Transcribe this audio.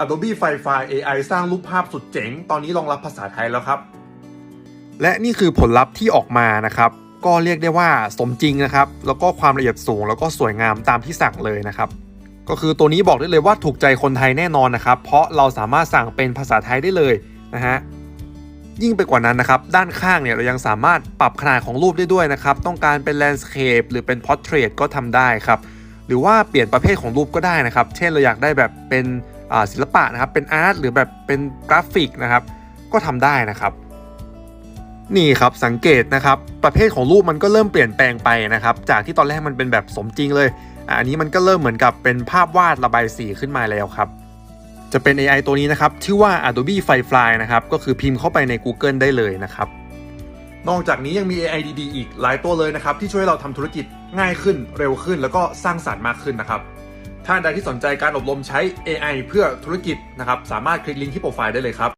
Adobe Firefly AI สร้างรูปภาพสุดเจ๋ง ตอนนี้รองรับภาษาไทยแล้วครับ และนี่คือผลลัพธ์ที่ออกมานะครับ ก็เรียกได้ว่าสมจริงนะครับ แล้วก็ความละเอียดสูง แล้วก็สวยงามตามที่สั่งเลยนะครับ ก็คือตัวนี้บอกได้เลยว่าถูกใจคนไทยแน่นอนนะครับ เพราะเราสามารถสั่งเป็นภาษาไทยได้เลยนะฮะยิ่งไปกว่านั้นนะครับ ด้านข้างเนี่ยเรายังสามารถปรับขนาดของรูปได้ด้วยนะครับ ต้องการเป็น landscape หรือเป็น portrait ก็ทำได้ครับ หรือว่าเปลี่ยนประเภทของรูปก็ได้นะครับ เช่นเราอยากได้แบบเป็น ศิลปะนะครับเป็นอาร์ตหรือแบบเป็นกราฟิกนะครับก็ทำได้นะครับนี่ครับสังเกตนะครับประเภทของรูปมันก็เริ่มเปลี่ยนแปลงไปนะครับ จากที่ตอนแรกมันเป็นแบบสมจริงเลยอันนี้มันก็เริ่มเหมือนกับเป็นภาพวาดระบายสีขึ้นมาแล้วครับ จะเป็น AI ตัวนี้นะครับชื่อว่า Adobe Firefly นะครับก็คือพิมพ์เข้าไปใน Google ได้เลยนะครับ นอกจากนี้ยังมี AI ดีๆอีกหลายตัวเลยนะครับที่ช่วยเราทำธุรกิจง่ายขึ้นเร็วขึ้น แล้วก็สร้างสรรค์มากขึ้นนะครับ ท่านใดที่สนใจการอบรมใช้ AI เพื่อธุรกิจนะครับ สามารถคลิกลิงก์ที่โปรไฟล์ได้เลยครับ